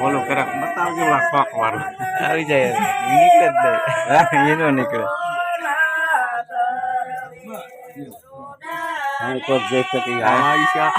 બોલો કરા બતાવજો શોખ વાળું આવી જાય નીકળે જ નહીં. એનો નીકળે. હું કોક જોઈ શકે. આઈશા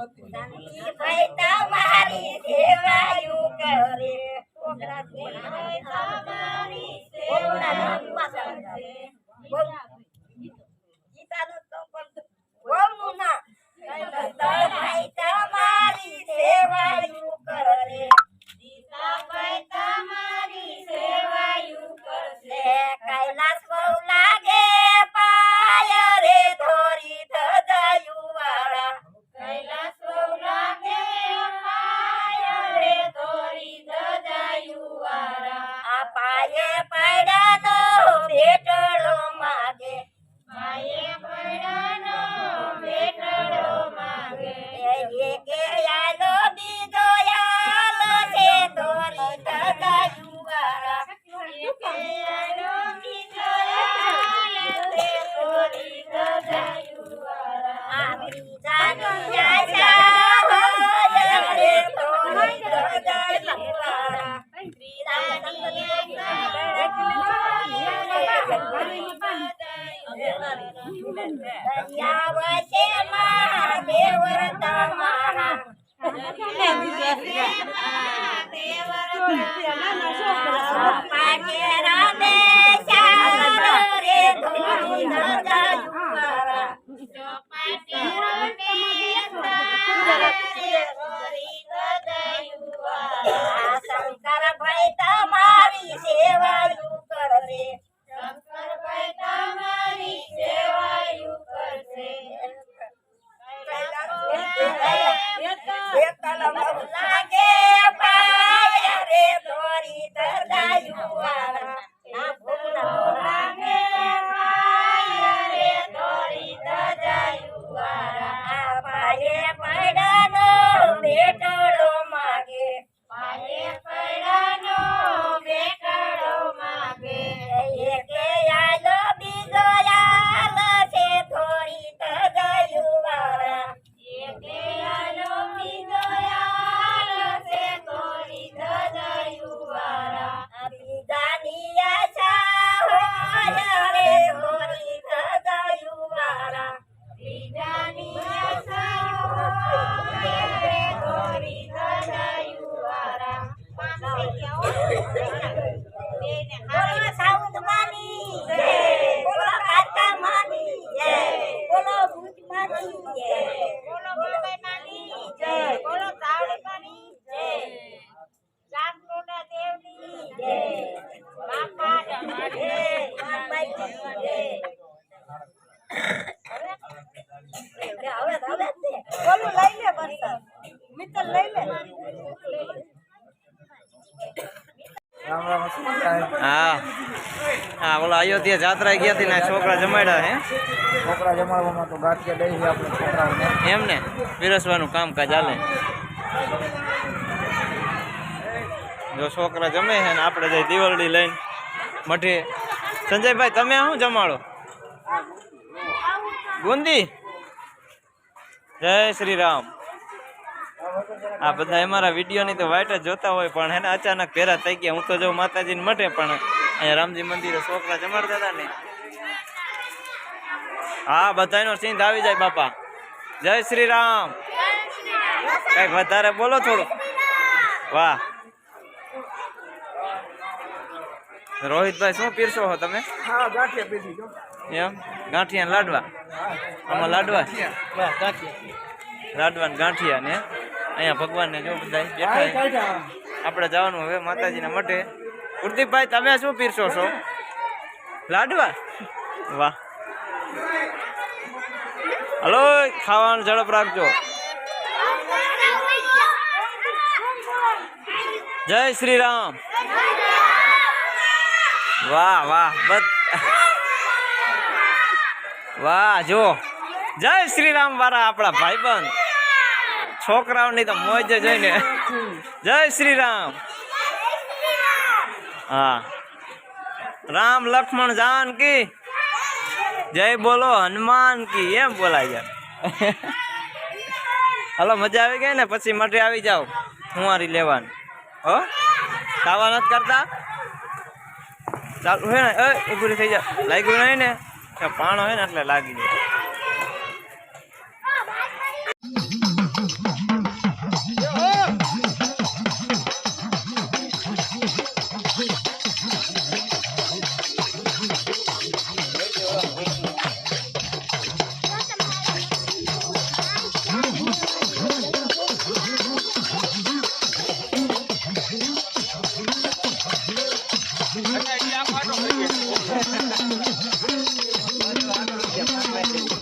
શાંતિભાઈ તમારી મારી કરે હા. હા ઓલા અયોધ્યા જાત્રા ગયા હતી ને છોકરા જમાડ્યા હે. છોકરા જમાડવામાં તો ગાંઠિયા દઈ આપણે છોકરાઓને. એમ ને? પીરસવાનું કામકાજ હાલે. જો છોકરા જમે છે ને આપણે જઈ દિવાળી લઈને મઠી. સંજયભાઈ તમે શું જમાડો? બુંદી જય શ્રી રામ. આ બધા અમારા વિડીયોની તો વાઇટ જોતા હોય પણ એને અચાનક ભેરા થઈ ગયા. હું તો જો માતાજીને મટે પણ અહીંયા રામજી મંદિરે છોકરા જમાડતા હતા ને. હા બધાનો સિંધ આવી જાય બાપા. જય શ્રી રામ કંઈક વધારે બોલો થોડું. વાહ. રોહિતભાઈ શું પીરશો હો તમે? એમ? ગાંઠિયા લાડવા? આમાં લાડવા? લાડવા ને ગાંઠિયા ને? અહીંયા ભગવાન ને જો બધા બેઠા આપણે જવાનું હવે માતાજીના મઠે કુલદીપભાઈ તમે શું પીરસો છો? લાડવા? વાહ. હલો ખાવાનું ઝડપ રાખજો. જય શ્રી રામ વાહ વાહ બસ વાહ જો. જય શ્રી રામ વાળા આપણા ભાઈબંધ. છોકરાઓની તો મોજ જોઈને જય શ્રી રામ હા. રામ લક્ષ્મણ જાનકી જય બોલો હનુમાન કી, એમ બોલાય યાર. હાલો, મજા આવી ગઈ ને? પછી માટે આવી જાઓ. હુંવારી લેવાની. હો? ખાવા નથી કરતા? ચાલુ હે ને? એ, ઉભું થઈ જાય લાગ્યું નહીં ને? પાણો હે ને, એટલે લાગી જાય